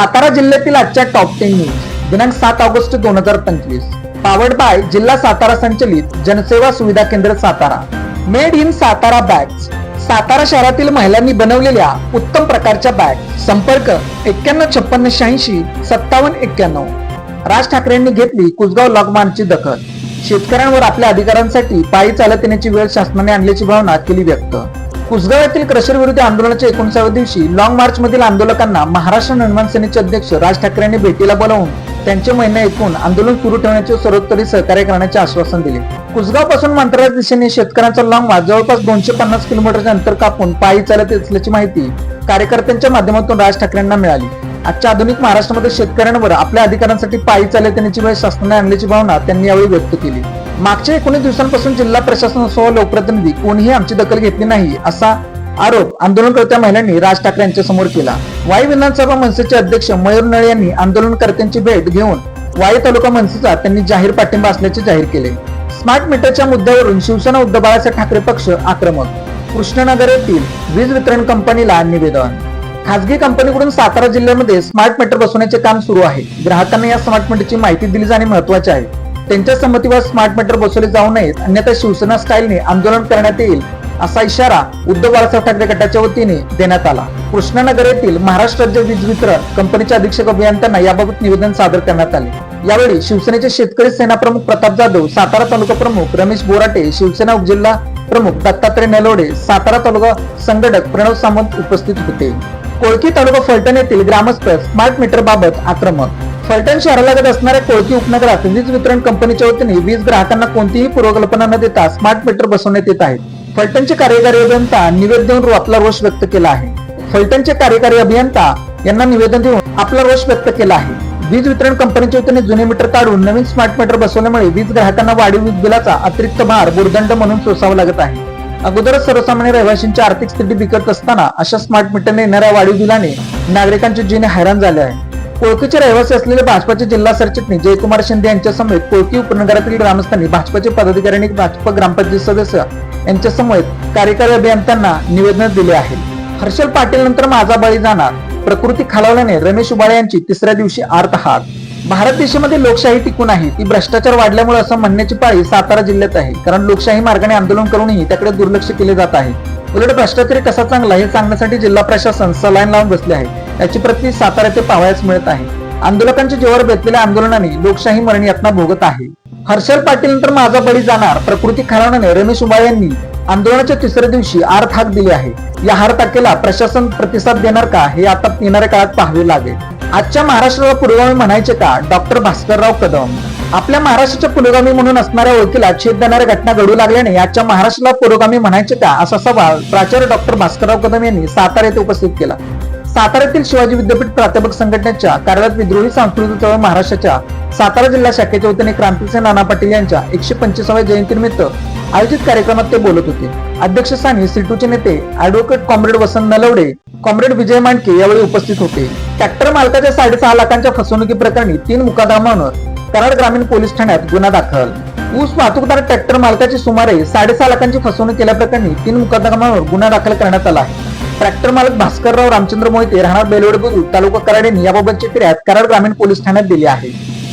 सातारा जिल्ह्यातील आजच्या top ten news दिनांक सात ऑगस्ट दोन हजार पंचवीस. पावर्ड बाय जिल्हा सातारा संचलित जनसेवा सुविधा केंद्र Satara. Made in Satara bags Satara शहरातील महिलांनी बनवलेल्या उत्तम प्रकारच्या बॅग संपर्क एक्क्याण्णव छप्पन्न शहाऐंशी सत्तावन्न एक्क्याण्णव. राज ठाकरेंनी घेतली कुसगाव लॉकमानची दखल. शेतकऱ्यांवर आपल्या अधिकारांसाठी पायी चालत येण्याची वेळ शासनाने आणल्याची भावना केली व्यक्त. कुसगाव येथील क्रशर विरोधी आंदोलनाच्या एकोणसाव्या दिवशी लॉंग मार्च मधील आंदोलकांना महाराष्ट्र निर्माण सेनेचे अध्यक्ष राज ठाकरे यांनी भेटीला बोलावून त्यांचे महिने ऐकून आंदोलन सुरू ठेवण्याचे सर्वोत्तरी सहकार्य करण्याचे आश्वासन दिले. कुसगावपासून मंत्रालयाच्या दिशेने शेतकऱ्यांचा लॉंग मार्च जवळपास दोनशे पन्नास किलोमीटरचे अंतर कापून पायी चालत असल्याची माहिती कार्यकर्त्यांच्या माध्यमातून राज ठाकरेंना मिळाली. आजच्या आधुनिक महाराष्ट्रामध्ये शेतकऱ्यांवर आपल्या अधिकारांसाठी पायी चालत येण्याची वेळ शासनाने आणल्याची भावना त्यांनी यावेळी व्यक्त केली. मागच्या एकोणीस दिवसांपासून जिल्हा प्रशासनासह लोकप्रतिनिधी कोणीही आमची दखल घेतली नाही असा आरोप आंदोलनकर्त्या महिलांनी राज ठाकरे यांच्या समोर केला. वाई विधानसभा मनसेचे अध्यक्ष मयूर नळे यांनी आंदोलनकर्त्यांची भेट घेऊन वाई तालुका मनसेचा त्यांनी जाहीर पाठिंबा असल्याचे जाहीर केले. स्मार्ट मीटरच्या मुद्द्यावरून शिवसेना उद्धव बाळासाहेब ठाकरे पक्ष आक्रमक. कृष्णनगर येथील वीज वितरण कंपनीला निवेदन. खासगी कंपनीकडून सातारा जिल्ह्यामध्ये स्मार्ट मीटर बसवण्याचे काम सुरू आहे. ग्राहकांना या स्मार्ट मीटरची माहिती दिली जाणे महत्त्वाचे आहे. त्यांच्या संमतीवर स्मार्ट मीटर बसवले जाऊ नयेत. अन्यथा शिवसेना स्टाईलने आंदोलन करण्यात येईल असा इशारा उद्धव बाळासाहेब ठाकरे गटाच्या वतीने देण्यात आला. कृष्णानगर येथील महाराष्ट्र राज्य वीज वितरण कंपनीच्या अधीक्षक अभियंत्यांना याबाबत निवेदन सादर करण्यात आले. यावेळी शिवसेनेचे शेतकरी सेना प्रमुख प्रताप जाधव सातारा तालुका प्रमुख रमेश बोराटे शिवसेना उपजिल्हा प्रमुख दत्तात्रय नलोडे सातारा तालुका संघटक प्रणव सामंत उपस्थित होते. कोळकी तालुका फलटण येथील ग्रामस्थ स्मार्ट मीटर बाबत आक्रमक फलटण शहरालगत असणाऱ्या कोळकी उपनगरात वीज वितरण कंपनीच्या वतीने वीज ग्राहकांना कोणतीही पूर्वकल्पना न देता स्मार्ट मीटर बसवण्यात येत आहेत फलटणचे कार्यकारी अभियंता निवेदन देऊन आपला रोष व्यक्त केला आहे. फलटणचे कार्यकारी अभियंता यांना निवेदन देऊन आपला रोष व्यक्त केला आहे. वीज वितरण कंपनीच्या वतीने जुने मीटर काढून नवीन स्मार्ट मीटर बसवल्यामुळे वीज ग्राहकांना वाढीव वीज बिलाचा अतिरिक्त भार भूर्दंड म्हणून सोसावा लागत आहे. अगोदरच सर्वसामान्य रहिवाशांची आर्थिक स्थिती बिकट असताना अशा स्मार्ट मीटरने येणाऱ्या वाढीव बिलाने नागरिकांचे जीने हैराण झाले आहे. कोळकीचे रहिवासी असलेले भाजपाचे जिल्हा सरचिटणीस जयकुमार शिंदे यांच्या समेत कोळकी उपनगरातील ग्रामस्थांनी भाजपाचे पदाधिकारी आणि भाजप ग्रामपंचायत सदस्य यांच्यासमवेत कार्यकारी अभियंत्यांना निवेदन दिले आहे. हर्षल पाटील नंतर माझा बळी जाणार. प्रकृती खालावल्याने रमेश उबाळे यांची तिसऱ्या दिवशी आर्तहात भारत देशामध्ये लोकशाही टिकून आहे. ती भ्रष्टाचार वाढल्यामुळे असं म्हणण्याची पाळी सातारा जिल्ह्यात आहे. कारण लोकशाही मार्गाने आंदोलन करूनही त्याकडे दुर्लक्ष केले जात आहे. उलट भ्रष्टाचारी कसा चांगला हे सांगण्यासाठी जिल्हा प्रशासन सलाईन लावून बसले आहे. याची प्रती सातारा ते पाहावयास मिळत आहे. आंदोलकांच्या जीवावर बेतलेल्या आंदोलनाने लोकशाही मरण यातना भोगत आहे. हर्षल पाटील नंतर माझा बळी जाणार प्रकृती खराणाने रमेश उबाळे यांनी आंदोलनाच्या तिसऱ्या दिवशी आर थाक दिली आहे. या हार टाकेला प्रशासन प्रतिसाद देणार का हे आता येणाऱ्या काळात पाहावे लागेल. आजच्या महाराष्ट्राला पुरोगामी म्हणायचे का डॉक्टर भास्करराव कदम? आपल्या महाराष्ट्राच्या पुरोगामी म्हणून असणाऱ्या ओळखीला छेद देणाऱ्या घटना घडू लागल्याने आजच्या महाराष्ट्राला पुरोगामी म्हणायचे का असा सवाल प्राचार्य डॉक्टर भास्करराव कदम यांनी सातारा येथे उपस्थित केला. साताऱ्यातील शिवाजी विद्यापीठ प्राध्यापक संघटनेच्या कार्यालयात विद्रोही सांस्कृतिक चळवळ महाराष्ट्राच्या सातारा जिल्हा शाखेच्या वतीने क्रांतीचे नाना पाटील यांच्या एकशे पंचवीसाव्या जयंतीनिमित्त आयोजित कार्यक्रमात ते बोलत होते. अध्यक्षस्थानी सिटूचे नेते advocate comrade Vasant Nalawade comrade Vijay Mandke यावेळी उपस्थित होते. ट्रॅक्टर मालकाच्या साडेसहा लाखांच्या फसवणुकी प्रकरणी तीन मुकादमांवर कराड ग्रामीण पोलीस ठाण्यात गुन्हा दाखल. ऊस वाहतूकदार ट्रॅक्टर मालकाची सुमारे साडेसहा लाखांची फसवणूक केल्याप्रकरणी तीन मुकदमांवर गुन्हा दाखल करण्यात आला आहे. ट्रॅक्टर मालक भास्करराव रामचंद्र मोहिते राहणार बेलवड बुद्रुक तालुका कराड याबाबतची फिर्याद कराड ग्रामीण पोलीस ठाण्यात दिली आहे.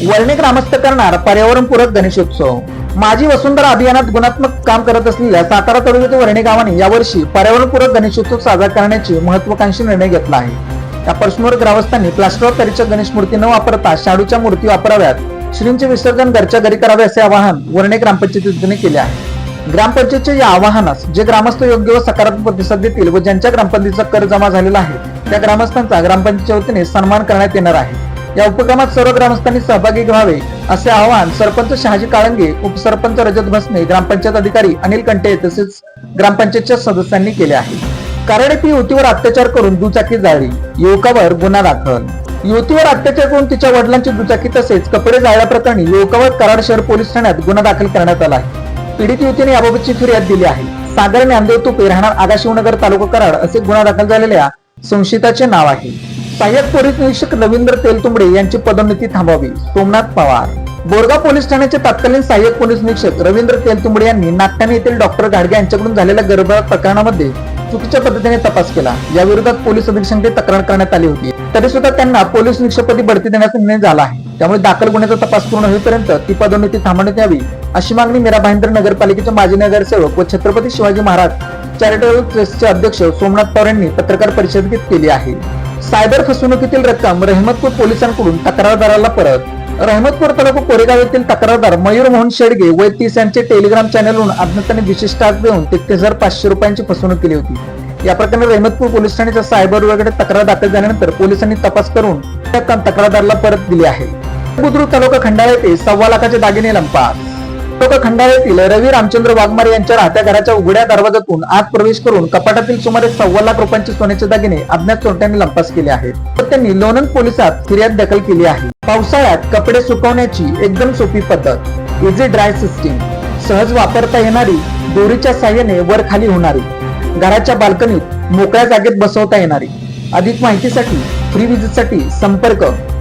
वर्णे ग्रामस्थ करणार पर्यावरणपूरक गणेशोत्सव. माजी वसुंधरा अभियानात गुणात्मक काम करत असलेल्या सातारा तालुक्यातील वर्णे गावाने यावर्षी पर्यावरणपूरक गणेशोत्सव साजरा करण्याची महत्वाकांक्षी निर्णय घेतला आहे. या प्रश्नावर ग्रामस्थांनी प्लास्टर ऑफ पॅरिसच्या गणेश मूर्ती न वापरता शाडूच्या मूर्ती वापराव्यात श्रींचे विसर्जन घरच्या घरी करावे असे आवाहन वर्णे ग्रामपंचायतीने केले आहे. ग्रामपंचायतच्या या आवाहनास जे ग्रामस्थ योग्य व सकारात्मक प्रतिसाद देतील व ज्यांच्या ग्रामपंचायतीचा कर जमा झालेला आहे त्या ग्रामस्थांचा ग्रामपंचायतच्या वतीने सन्मान करण्यात येणार आहे. या उपक्रमात सर्व ग्रामस्थांनी सहभागी व्हावे असे आवाहन सरपंच शहाजी काळंगे उपसरपंच रजत भसने ग्रामपंचायत अधिकारी अनिल कंटे तसेच ग्रामपंचायतच्या सदस्यांनी केले आहे. कारण ती युवतीवर अत्याचार करून दुचाकी जाळली युवकावर गुन्हा दाखल. युवतीवर अत्याचार करून तिच्या वडिलांची दुचाकी तसेच कपडे जाळल्याप्रकरणी युवकावर कराड शहर पोलीस ठाण्यात गुन्हा दाखल करण्यात आला आहे. पीडित युवतीने याबाबतची फिर्याद दिली आहे. सागर ज्ञानदेव तुपे राहणार आगाशिवनगर तालुका कराड असे गुन्हा दाखल झालेल्या संशयिताचे नाव आहे. सहाय्यक पोलीस निरीक्षक रवींद्र तेलतुंबडे यांची पदोन्नती थांबावी सोमनाथ पवार. बोरगाव पोलीस ठाण्याचे तत्कालीन सहाय्यक पोलीस निरीक्षक रवींद्र तेलतुंबडे यांनी नागठाणे येथील डॉक्टर गाडगे यांच्याकडून झालेल्या गर्भपात प्रकरणामध्ये चुकीच्या पद्धतीने तपास केला. या विरोधात पोलीस अधीक्षकांकडे तक्रार करण्यात आली होती. तरी सुद्धा त्यांना पोलीस निरीक्षकपदी बढती देण्याचा निर्णय झाला आहे. त्यामुळे दाखल गुन्ह्याचा तपास पूर्ण होईपर्यंत ती पदोन्नती थांबवण्यात यावी अशी मागणी मीरा भाईंदर नगरपालिकेचे माजी नगरसेवक व छत्रपती शिवाजी महाराज चॅरिटेबल ट्रस्टचे अध्यक्ष सोमनाथ पवार यांनी पत्रकार परिषदेत केली आहे. सायबर फसवणुकीतील रक्कम रहमतपूर पोलिसांकडून तक्रारदाराला परत. रहमतपूर तालुका कोरेगाव येथील तक्रारदार मयूर मोहन शेडगे व तीस यांचे टेलिग्राम चॅनलवरून अज्ञाताने विशेष टाक देऊन तेहतीस हजार पाचशे रुपयांची फसवणूक केली होती. या प्रकरणी रहमतपूर पोलीस ठाण्याच्या सायबर विभागाकडे तक्रार दाखल झाल्यानंतर पोलिसांनी तपास करून त्या तक्रारदाराला परत दिली आहे. बुद्रुक तालुका खंडाळा येथे सव्वा लाखाचे दागिने लंपास तालुका खंडाळा येथील रवी रामचंद्र वाघमारे यांच्या राहत्या घराच्या उघड्या दरवाजातून आत प्रवेश करून कपाटातील सुमारे सव्वा लाख रुपयांचे सोन्याचे दागिने अज्ञात चोरट्यांनी लंपास केले आहेत. तर त्यांनी लोणंद पोलिसात फिर्याद दाखल केली आहे. पावसाळ्यात कपडे सुकवण्याची एकदम सोपी पद्धत. इझी ड्राय सिस्टीम सहज वापरता येणारी दोरीच्या साह्याने वर खाली होणारी. घराच्या बाल्कनीत मोकळ्या जागेत बसवता येणारी. अधिक माहितीसाठी फ्री विजिटसाठी संपर्क